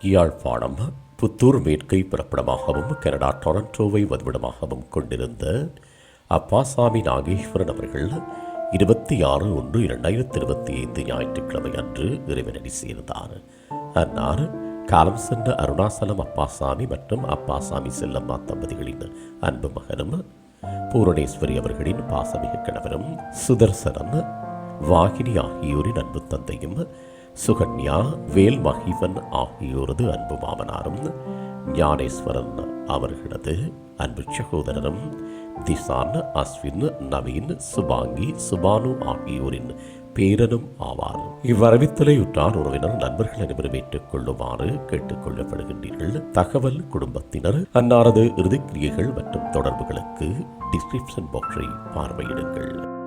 யாழ்ப்பாணம் புத்தூர் மேற்கை பிறப்பிடமாகவும் கனடா டொரண்டோவை வதிவிடமாகவும் கொண்டிருந்த அப்பாசாமி நாகேஸ்வரன் அவர்கள் இருபத்தி ஆறு ஒன்று இரண்டாயிரத்தி இருபத்தி ஐந்து ஞாயிற்றுக்கிழமை அன்று இறைவனடி சேர்ந்தார். அன்னார் காலம் சென்ற அருணாசலம் அப்பாசாமி மற்றும் அப்பாசாமி செல்லம்மா தம்பதிகளின் அன்பு மகனும் பூரணேஸ்வரி அவர்களின் பாசமிகு கணவரும் சுதர்சனம் வாகினி ஆகியோரின் அன்பு தந்தையும் சுகன்யா வேல் மகிவன் ஆகியோரது அன்பு மாமனாரும் ஞானேஸ்வரன் அவர்களது அன்பு சகோதரரும் திசான் அஸ்வின் நவீன் சுபாங்கி சுபானு ஆகியோரின் பேரனும் ஆவார். இவ்வரவித்தலையுற்றார் உறவினர் நண்பர்கள் அனைவரும் ஏற்றுக் கொள்ளுமாறு கேட்டுக் கொள்ளப்படுகின்றீர்கள் தகவல் குடும்பத்தினர் அன்னாரது இறுதிக்கிரியைகள் மற்றும் தொடர்புகளுக்கு டிஸ்கிரிப்ஷன் பாக்ஸை பார்வையிடுங்கள்.